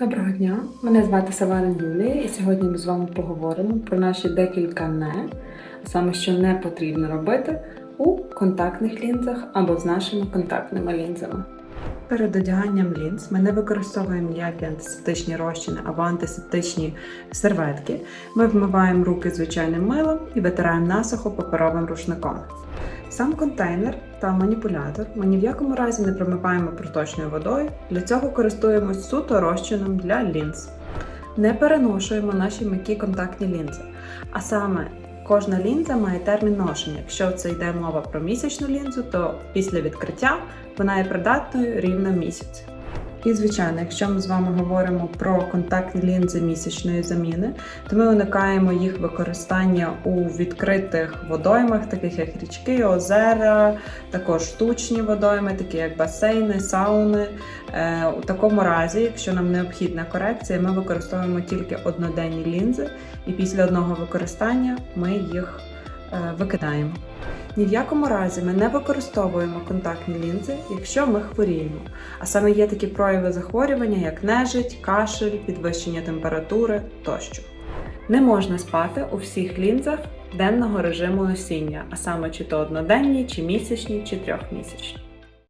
Доброго дня, мене звати Саварин Юлія, і сьогодні ми з вами поговоримо про наші декілька не, саме що не потрібно робити у контактних лінзах або з нашими контактними лінзами. Перед одяганням лінз ми не використовуємо ніякі антисептичні розчини або антисептичні серветки. Ми вмиваємо руки звичайним милом і витираємо насухо паперовим рушником. Сам контейнер та маніпулятор ми ні в якому разі не промиваємо проточною водою. Для цього користуємось суто розчином для лінз. Не переношуємо наші м'які контактні лінзи. А саме кожна лінза має термін ношення. Якщо це йде мова про місячну лінзу, то після відкриття вона є придатною рівно місяць. І, звичайно, якщо ми з вами говоримо про контактні лінзи місячної заміни, то ми уникаємо їх використання у відкритих водоймах, таких як річки, озера, також штучні водойми, такі як басейни, сауни. Е, У такому разі, якщо нам необхідна корекція, ми використовуємо тільки одноденні лінзи, і після одного використання ми їх е, викидаємо. Ні в якому разі ми не використовуємо контактні лінзи, якщо ми хворіємо. А саме є такі прояви захворювання, як нежить, кашель, підвищення температури тощо. Не можна спати у всіх лінзах денного режиму носіння, а саме чи то одноденні, чи місячні, чи трьохмісячні.